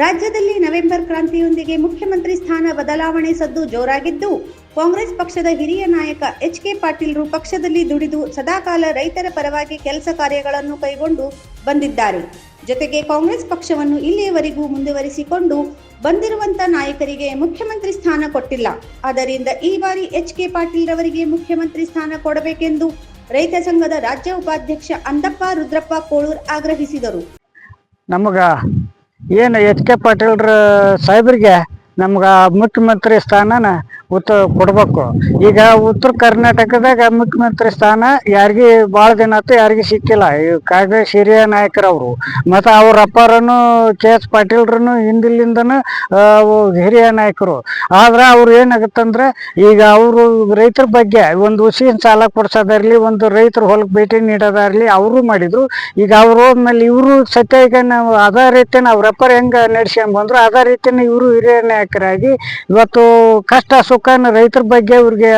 ರಾಜ್ಯದಲ್ಲಿ ನವೆಂಬರ್ ಕ್ರಾಂತಿಯೊಂದಿಗೆ ಮುಖ್ಯಮಂತ್ರಿ ಸ್ಥಾನ ಬದಲಾವಣೆ ಸದ್ದು ಜೋರಾಗಿದ್ದು, ಕಾಂಗ್ರೆಸ್ ಪಕ್ಷದ ಹಿರಿಯ ನಾಯಕ ಎಚ್ ಕೆ ಪಾಟೀಲ್ರು ಪಕ್ಷದಲ್ಲಿ ದುಡಿದು ಸದಾಕಾಲ ರೈತರ ಪರವಾಗಿ ಕೆಲಸ ಕಾರ್ಯಗಳನ್ನು ಕೈಗೊಂಡು ಬಂದಿದ್ದಾರೆ. ಜೊತೆಗೆ ಕಾಂಗ್ರೆಸ್ ಪಕ್ಷವನ್ನು ಇಲ್ಲಿಯವರೆಗೂ ಮುಂದುವರಿಸಿಕೊಂಡು ಬಂದಿರುವಂತ ನಾಯಕರಿಗೆ ಮುಖ್ಯಮಂತ್ರಿ ಸ್ಥಾನ ಕೊಟ್ಟಿಲ್ಲ. ಆದ್ದರಿಂದ ಈ ಬಾರಿ ಎಚ್ ಕೆ ಪಾಟೀಲ್ ರವರಿಗೆ ಮುಖ್ಯಮಂತ್ರಿ ಸ್ಥಾನ ಕೊಡಬೇಕೆಂದು ರೈತ ಸಂಘದ ರಾಜ್ಯ ಉಪಾಧ್ಯಕ್ಷ ಅಂದಪ್ಪ ರುದ್ರಪ್ಪ ಕೋಳೂರ್ ಆಗ್ರಹಿಸಿದರು. ನಮಗೆ ಏನು ಎಚ್ ಕೆ ಪಾಟೀಲ್ರ ಸಾಹೇಬ್ರಿಗೆ ನಮ್ಗೆ ಮುಖ್ಯಮಂತ್ರಿ ಸ್ಥಾನನ ಉತ್ತ ಕೊಡ್ಬೇಕು. ಈಗ ಉತ್ತರ ಕರ್ನಾಟಕದಾಗ ಮುಖ್ಯಮಂತ್ರಿ ಸ್ಥಾನ ಯಾರಿಗೆ ಭಾಳ ದಿನ ಆತು ಯಾರಿಗೆ ಸಿಕ್ಕಿಲ್ಲ. ಈ ಕಾಂಗ್ರೆಸ್ ಹಿರಿಯ ನಾಯಕರವರು ಮತ್ತು ಅವ್ರ ಅಪ್ಪರನ್ನು, ಕೆ ಎಸ್ ಪಾಟೀಲ್ರನ್ನು ಹಿಂದಿಲಿಂದನೂ ಹಿರಿಯ ನಾಯಕರು. ಆದ್ರೆ ಅವ್ರು ಏನಾಗುತ್ತಂದ್ರೆ ಈಗ ಅವರು ರೈತರ ಬಗ್ಗೆ ಒಂದು ಉಸಿನ ಸಾಲ ಕೊಡ್ಸೋದಾಗ್ಲಿ ಒಂದು ರೈತರ ಹೊಲಕ್ಕೆ ಭೇಟಿ ನೀಡೋದಾಗ್ಲಿ ಅವರು ಮಾಡಿದ್ರು. ಈಗ ಅವ್ರು ಹೋದ್ಮೇಲೆ ಇವರು ಸತ್ಯ ಈಗ ನಾವು ಅದೇ ರೀತಿನ ಅವ್ರ ಅಪ್ಪರ್ ಹೆಂಗೆ ನಡ್ಸ್ಕೊಂಡ್ ಬಂದ್ರು. ಅದೇ ರೀತಿನ ಇವರು ಹಿರಿಯ ನಾಯಕರಾಗಿ ಇವತ್ತು ಕಷ್ಟ ಸುಖನ ರೈತರ ಬಗ್ಗೆ ಇವ್ರಿಗೆ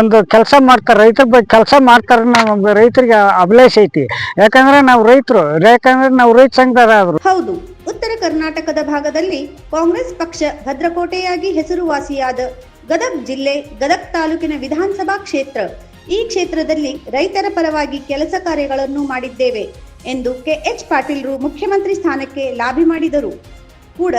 ಒಂದು ಕೆಲಸ ಮಾಡ್ತಾರೆ, ರೈತರ ಬಗ್ಗೆ ಕೆಲಸ ಮಾಡ್ತಾರೆ ನಮ್ಮ ರೈತರಿಗೆ ಅಭಿಲಾಷ ಐತಿ. ಯಾಕಂದ್ರೆ ನಾವು ರೈತರು, ಯಾಕಂದ್ರೆ ನಾವು ರೈತ ಸಂಘದವರು ಹೌದು, ಉತ್ತರ ಕರ್ನಾಟಕದ ಭಾಗದಲ್ಲಿ ಕಾಂಗ್ರೆಸ್ ಪಕ್ಷ ಭದ್ರಕೋಟೆಯಾಗಿ ಹೆಸರುವಾಸಿಯಾದ ಗದಗ್ ಜಿಲ್ಲೆ, ಗದಗ್ ತಾಲೂಕಿನ ವಿಧಾನಸಭಾ ಕ್ಷೇತ್ರ. ಈ ಕ್ಷೇತ್ರದಲ್ಲಿ ರೈತರ ಪರವಾಗಿ ಕೆಲಸ ಕಾರ್ಯಗಳನ್ನು ಮಾಡಿದ್ದೇವೆ ಎಂದು ಕೆಎಚ್ ಪಾಟೀಲ್ರು ಮುಖ್ಯಮಂತ್ರಿ ಸ್ಥಾನಕ್ಕೆ ಲಾಭಿ ಮಾಡಿದರು. ಕೂಡ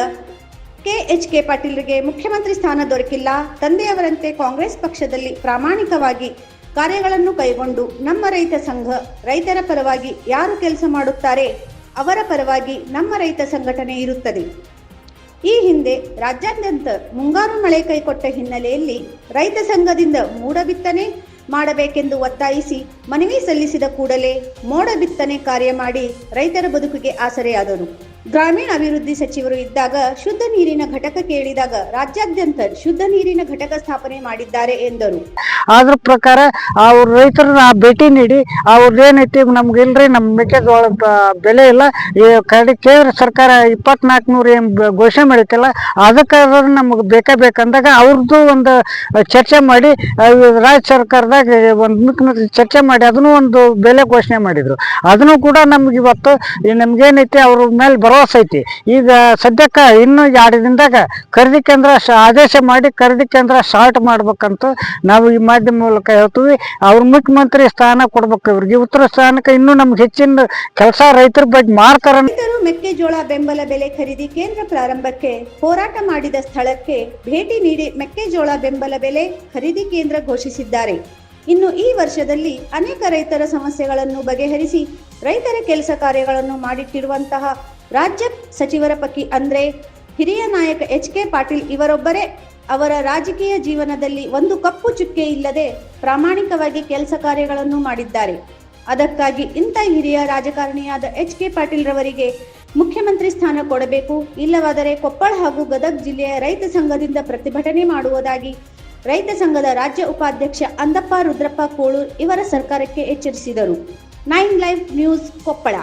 ಕೆಎಚ್ ಕೆ ಪಾಟೀಲ್ರಿಗೆ ಮುಖ್ಯಮಂತ್ರಿ ಸ್ಥಾನ ದೊರಕಿಲ್ಲ. ತಂದೆಯವರಂತೆ ಕಾಂಗ್ರೆಸ್ ಪಕ್ಷದಲ್ಲಿ ಪ್ರಾಮಾಣಿಕವಾಗಿ ಕಾರ್ಯಗಳನ್ನು ಕೈಗೊಂಡು ನಮ್ಮ ರೈತ ಸಂಘ ರೈತರ ಪರವಾಗಿ ಯಾರು ಕೆಲಸ ಮಾಡುತ್ತಾರೆ ಅವರ ಪರವಾಗಿ ನಮ್ಮ ರೈತ ಸಂಘಟನೆ ಇರುತ್ತದೆ. ಈ ಹಿಂದೆ ರಾಜ್ಯಾದ್ಯಂತ ಮುಂಗಾರು ಮಳೆ ಕೈಕೊಟ್ಟ ಹಿನ್ನೆಲೆಯಲ್ಲಿ ರೈತ ಸಂಘದಿಂದ ಮೋಡ ಬಿತ್ತನೆ ಮಾಡಬೇಕೆಂದು ಒತ್ತಾಯಿಸಿ ಮನವಿ ಸಲ್ಲಿಸಿದ ಕೂಡಲೇ ಮೋಡ ಬಿತ್ತನೆ ಕಾರ್ಯ ಮಾಡಿ ರೈತರ ಬದುಕಿಗೆ ಆಸರೆಯಾದರು ಗ್ರಾಮೀಣ ಅಭಿವೃದ್ಧಿ ಸಚಿವರು ಇದ್ದಾಗ ಶುದ್ಧ ನೀರಿನ ಘಟಕ ಕೇಳಿದಾಗ ರಾಜ್ಯಾದ್ಯಂತ ಶುದ್ಧ ನೀರಿನ ಘಟಕ ಸ್ಥಾಪನೆ ಮಾಡಿದ್ದಾರೆ ಎಂದರು. ಅದ್ರ ಪ್ರಕಾರ ಅವ್ರ ರೈತರನ್ನ ಭೇಟಿ ನೀಡಿ ಅವ್ರದ್ದು ಏನೈತಿ ನಮ್ಗೆ ಇಲ್ರಿ ನಮ್ಮ ಮೆಕ್ಕೆಜೋಳ ಬೆಲೆ ಇಲ್ಲ. ಕಡೆ ಕೇಂದ್ರ ಸರ್ಕಾರ ಇಪ್ಪತ್ನಾಲ್ಕು ನೂರು ಏನು ಘೋಷಣೆ ಮಾಡೈತಲ್ಲ ಅದಕ್ಕಾದ್ರೂ ನಮಗೆ ಬೇಕೇ ಬೇಕಂದಾಗ ಅವ್ರದ್ದು ಒಂದು ಚರ್ಚೆ ಮಾಡಿ ರಾಜ್ಯ ಸರ್ಕಾರದಾಗ ಒಂದು ಚರ್ಚೆ ಮಾಡಿ, ಅದನ್ನು ಒಂದು ಬೆಲೆ ಘೋಷಣೆ ಮಾಡಿದ್ರು. ಅದನ್ನು ಕೂಡ ನಮ್ಗೆ ಇವತ್ತು ನಮ್ಗೇನೈತಿ ಅವ್ರ ಮೇಲೆ ಭರವಸೆ ಐತಿ. ಈಗ ಸದ್ಯಕ್ಕೆ ಇನ್ನು ಎರಡು ದಿನದಾಗ ಖರೀದಿ ಕೇಂದ್ರ ಆದೇಶ ಮಾಡಿ, ಖರೀದಿ ಕೇಂದ್ರ ಸ್ಟಾರ್ಟ್ ಮಾಡ್ಬೇಕಂತ ನಾವು ಈ ಮಾಧ್ಯಮ ಮೂಲಕ ಹೇಳ್ತೀವಿ, ಅವ್ರ ಮುಖ್ಯಮಂತ್ರಿ ಸ್ಥಾನ ಕೊಡ್ಬೇಕು ಇವ್ರಿಗೆ. ಉತ್ತರ ಸ್ಥಾನಕ್ಕೆ ಇನ್ನೂ ನಮ್ಗೆ ಹೆಚ್ಚಿನ ಕೆಲಸ ರೈತರ ಬಗ್ಗೆ ಮಾಡ್ತಾರ. ಮೆಕ್ಕೆಜೋಳ ಬೆಂಬಲ ಬೆಲೆ ಖರೀದಿ ಕೇಂದ್ರ ಪ್ರಾರಂಭಕ್ಕೆ ಹೋರಾಟ ಮಾಡಿದ ಸ್ಥಳಕ್ಕೆ ಭೇಟಿ ನೀಡಿ ಮೆಕ್ಕೆಜೋಳ ಬೆಂಬಲ ಬೆಲೆ ಖರೀದಿ ಕೇಂದ್ರ ಘೋಷಿಸಿದ್ದಾರೆ. ಇನ್ನು ಈ ವರ್ಷದಲ್ಲಿ ಅನೇಕ ರೈತರ ಸಮಸ್ಯೆಗಳನ್ನು ಬಗೆಹರಿಸಿ ರೈತರ ಕೆಲಸ ಕಾರ್ಯಗಳನ್ನು ಮಾಡಿಟ್ಟಿರುವಂತಹ ರಾಜ್ಯ ಸಚಿವರ ಪೈಕಿ ಅಂದ್ರೆ ಹಿರಿಯ ನಾಯಕ ಎಚ್ ಕೆ ಪಾಟೀಲ್ ಇವರೊಬ್ಬರೇ ಅವರ ರಾಜಕೀಯ ಜೀವನದಲ್ಲಿ ಒಂದು ಕಪ್ಪು ಚುಕ್ಕೆ ಇಲ್ಲದೆ ಪ್ರಾಮಾಣಿಕವಾಗಿ ಕೆಲಸ ಕಾರ್ಯಗಳನ್ನು ಮಾಡಿದ್ದಾರೆ. ಅದಕ್ಕಾಗಿ ಇಂಥ ಹಿರಿಯ ರಾಜಕಾರಣಿಯಾದ ಎಚ್ ಕೆ ಪಾಟೀಲ್ ರವರಿಗೆ ಮುಖ್ಯಮಂತ್ರಿ ಸ್ಥಾನ ಕೊಡಬೇಕು, ಇಲ್ಲವಾದರೆ ಕೊಪ್ಪಳ ಹಾಗೂ ಗದಗ್ ಜಿಲ್ಲೆಯ ರೈತ ಸಂಘದಿಂದ ಪ್ರತಿಭಟನೆ ಮಾಡುವುದಾಗಿ ರೈತ ಸಂಘದ ರಾಜ್ಯ ಉಪಾಧ್ಯಕ್ಷ ಅಂದಪ್ಪ ರುದ್ರಪ್ಪ ಕೋಳೂರ್ ಇವರ ಸರ್ಕಾರಕ್ಕೆ ಎಚ್ಚರಿಸಿದರು. Nine live news Koppal.